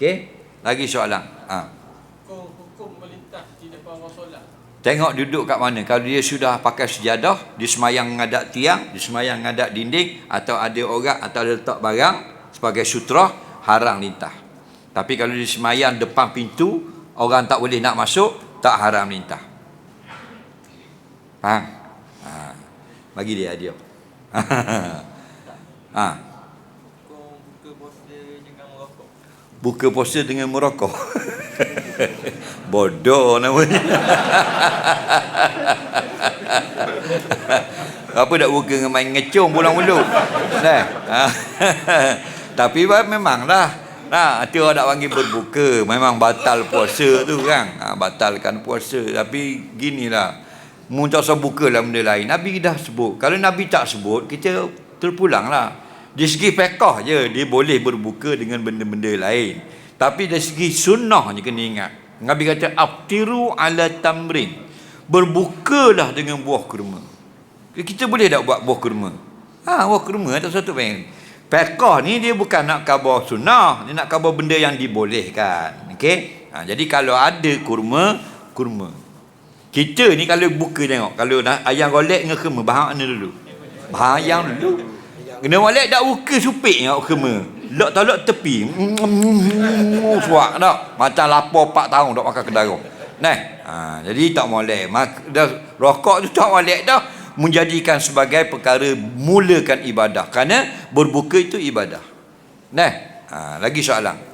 Okey? Lagi soalan. Ha. Hukum melintas di depan orang solat. Tengok duduk kat mana. Kalau dia sudah pakai sejadah, dia semayang ngadap tiang, dia semayang ngadap dinding atau ada orang atau ada letak barang sebagai sutra, haram lintah. Tapi kalau dia semayang depan pintu, orang tak boleh nak masuk, tak haram lintah. Faham? Ha. Bagi dia dia. ha. Hukum buka puasa dengan merokok. Buka puasa dengan merokok. Bodoh namanya. Apa nak buka dengan main ngecung pulang mulut. Nah. Tapi memanglah Nah, tu orang nak panggil berbuka. Memang batal puasa tu kan. Ha, batalkan puasa. Tapi ginilah. Mu tak usah buka lah benda lain. Nabi dah sebut. Kalau Nabi tak sebut, kita terpulang lah. Di segi pekah je, dia boleh berbuka dengan benda-benda lain. Tapi dari segi sunnah je kena ingat. Nabi kata, Aftiru ala tamrin. Berbukalah dengan buah kurma. Kita boleh tak buat buah kurma? Ha, buah kurma tak satu pengen. Pekah ni dia bukan nak khabar sunnah. Dia nak khabar benda yang dibolehkan. Okey? Ha, jadi kalau ada kurma, kurma. Kita ni kalau buka tengok. Kalau nak ayam golek dengan kurma, bahan mana dulu? Bahan ayam dulu. Kena golek dak buka supik tengok kurma. Lok tak lok tepi. Suak tak? Macam lapar 4 tahun tak makan kedara. Nah, ha, jadi tak. Mak, dah, rokok tu tak molek dah menjadikan sebagai perkara mulakan ibadah kerana berbuka itu ibadah. Nah, ha, lagi soalan.